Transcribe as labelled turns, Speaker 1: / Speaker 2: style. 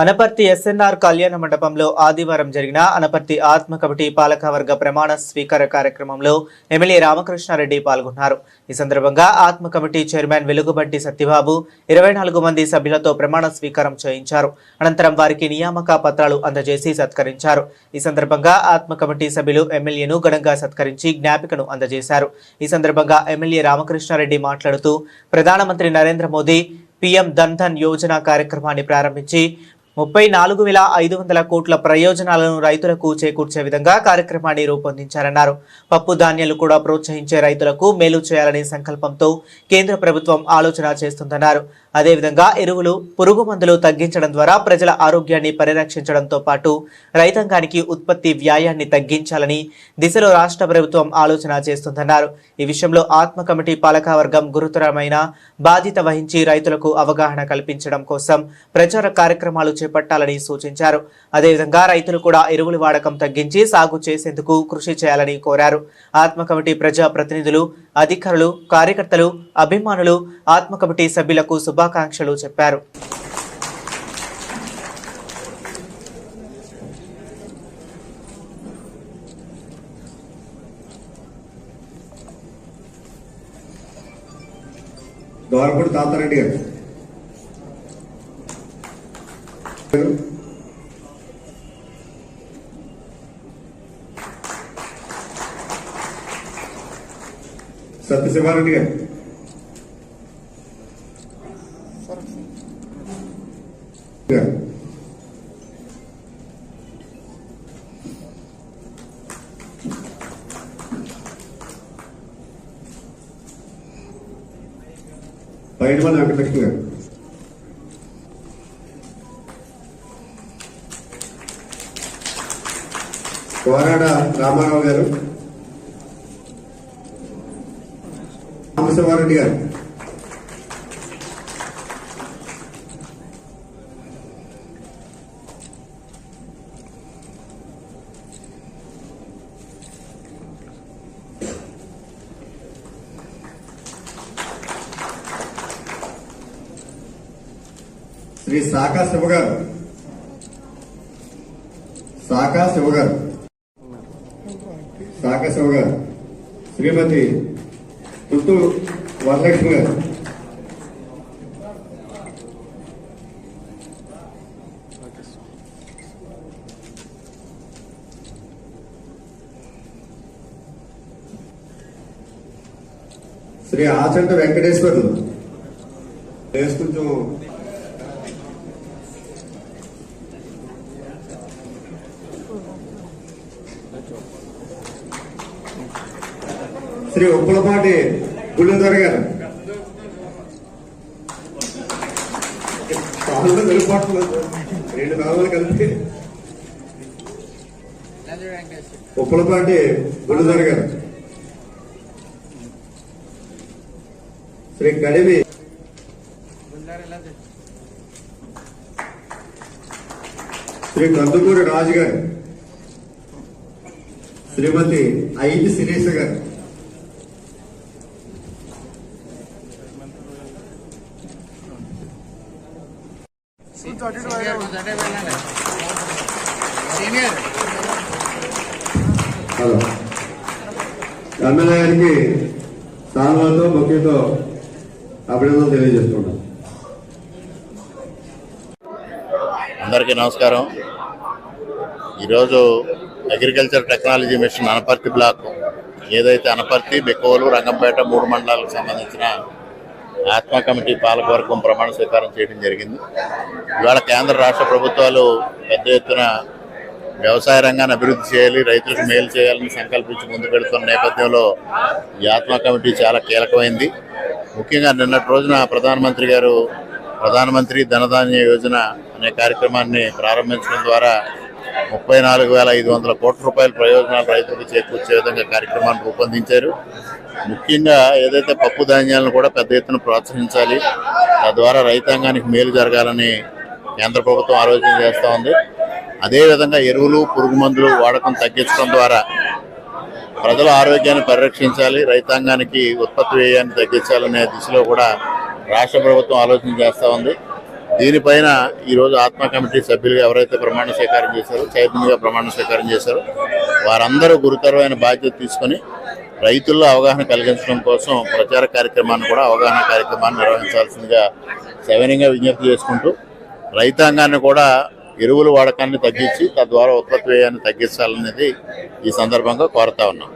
Speaker 1: Anaparthi SNR కళ్యాణ మండపంలో ఆదివారం జరిగిన అనపర్తి ఆత్మ కమిటీ పాలకవర్గ ప్రమాణ స్వీకార కార్యక్రమంలో ఎమ్మెల్యే రామకృష్ణారెడ్డి పాల్గొన్నారు. ఈ సందర్భంగా ఆత్మ కమిటీ చైర్మన్ వెలుగుబంటి సత్యబాబు ఇరవై నాలుగు మంది సభ్యులతో ప్రమాణ స్వీకారం చేయించారు. అనంతరం వారికి నియామక పత్రాలు అందజేసి సత్కరించారు. ఈ సందర్భంగా ఆత్మ కమిటీ సభ్యులు ఎమ్మెల్యేను ఘనంగా సత్కరించి జ్ఞాపికను అందజేశారు. ఈ సందర్భంగా ఎమ్మెల్యే రామకృష్ణారెడ్డి మాట్లాడుతూ ప్రధానమంత్రి నరేంద్ర మోదీ పీఎం ధన్ ధన్ యోజన కార్యక్రమాన్ని ప్రారంభించి ముప్పై నాలుగు వేల ఐదు వందల కోట్ల ప్రయోజనాలను రైతులకు చేకూర్చే విధంగా కార్యక్రమాన్ని రూపొందించారన్నారు. పప్పు ధాన్యాలు కూడా ప్రోత్సహించే రైతులకు మేలు చేయాలనే సంకల్పంతో కేంద్ర ప్రభుత్వం ఆలోచన చేస్తుందన్నారు. అదేవిధంగా ఎరువులు పురుగు మందులు తగ్గించడం ద్వారా ప్రజల ఆరోగ్యాన్ని పరిరక్షించడంతో పాటు రైతాంగానికి ఉత్పత్తి వ్యాయాన్ని తగ్గించాలని దిశలో రాష్ట్ర ప్రభుత్వం ఆలోచన చేస్తుందన్నారు. ఈ విషయంలో ఆత్మ కమిటీ పాలకవర్గం గురుతరమైన బాధ్యత వహించి రైతులకు అవగాహన కల్పించడం కోసం ప్రచార కార్యక్రమాలు చేపట్టాలని సూచించారు. అదేవిధంగా రైతులు కూడా ఎరువుల వాడకం తగ్గించి సాగు చేసేందుకు కృషి చేయాలని కోరారు. ఆత్మ కమిటీ ప్రజా ప్రతినిధులు అధికారులు కార్యకర్తలు అభిమానులు ఆత్మ కమిటీ సభ్యులకు శుభాకాంక్షలు చెప్పారు.
Speaker 2: దోరపూడి తాతారెడ్డి గారు. సత్యశివారెడ్డి గారు గారు పైడిమల వెంకటలక్ష్మి గారు. కోరాడ రామారావు గారు. రామశివారెడ్డి గారు శ్రీ సాకా శివ గారు సాకా శివ గారు సాకా శివ గారు శ్రీమతి పుత్తు వరలక్ష్మి గారు శ్రీ ఆచంట వెంకటేశ్వర్లు. కొంచెం శ్రీ ఉప్పులపాటి పుల్లిందర్ గారు. కాళ్ళు వెళ్ళిపోవట్లేదు రెండు కావాలి కలిపి. ఉప్పులపాటి పుల్లిందర్ గారు. శ్రీ గడివి. శ్రీ కందుకూరి రాజు గారు శ్రీమతి ఐటి శిరీష గారు. హలో. ఎమ్మెల్యే గారికి సాల్వాతో బొకేతో అభినందనలు తెలియజేస్తున్నాం.
Speaker 3: అందరికీ నమస్కారం. ఈరోజు agriculture technology mission Anaparthi block ఏదైతే అనపర్తి బెక్కోలు రంగంపేట మూడు మండలాలకు సంబంధించిన ఆత్మ కమిటీ పాలకవర్గం ప్రమాణ స్వీకారం చేయడం జరిగింది. ఇవాళ కేంద్ర రాష్ట్ర ప్రభుత్వాలు పెద్ద ఎత్తున వ్యవసాయ రంగాన్ని అభివృద్ధి చేయాలి రైతులకు మేలు చేయాలని సంకల్పించి ముందుకెడుతున్న నేపథ్యంలో ఈ ఆత్మ కమిటీ చాలా కీలకమైంది. ముఖ్యంగా నిన్నటి రోజున ప్రధానమంత్రి గారు ప్రధానమంత్రి ధనధాన్య యోజన అనే కార్యక్రమాన్ని ప్రారంభించడం ద్వారా ముప్పై నాలుగు వేల ఐదు వందల కోట్ల రూపాయల ప్రయోజనాలు రైతులకు చేకూర్చే విధంగా కార్యక్రమాన్ని రూపొందించారు. ముఖ్యంగా ఏదైతే పప్పు ధాన్యాలను కూడా పెద్ద ఎత్తున ప్రోత్సహించాలి తద్వారా రైతాంగానికి మేలు జరగాలని కేంద్ర ప్రభుత్వం ఆలోచన చేస్తూ ఉంది. అదేవిధంగా ఎరువులు పురుగు మందులు వాడకం తగ్గించడం ద్వారా ప్రజల ఆరోగ్యాన్ని పరిరక్షించాలి రైతాంగానికి ఉత్పత్తి వ్యయాన్ని తగ్గించాలనే దిశలో కూడా రాష్ట్ర ప్రభుత్వం ఆలోచన చేస్తూ ఉంది. దీనిపైన ఈరోజు ఆత్మ కమిటీ సభ్యులుగా ఎవరైతే ప్రమాణ స్వీకారం చేశారో చైర్మన్గా ప్రమాణ స్వీకారం చేశారో వారందరూ గురుతరమైన బాధ్యత తీసుకొని రైతుల్లో అవగాహన కలిగించడం కోసం ప్రచార కార్యక్రమాన్ని కూడా అవగాహన కార్యక్రమాన్ని నిర్వహించాల్సిందిగా సవినయంగా విజ్ఞప్తి చేసుకుంటూ రైతాంగాన్ని కూడా ఎరువుల వాడకాన్ని తగ్గించి తద్వారా ఉత్పత్తి వ్యయాన్ని తగ్గించాలనేది ఈ సందర్భంగా కోరుతా ఉన్నాం.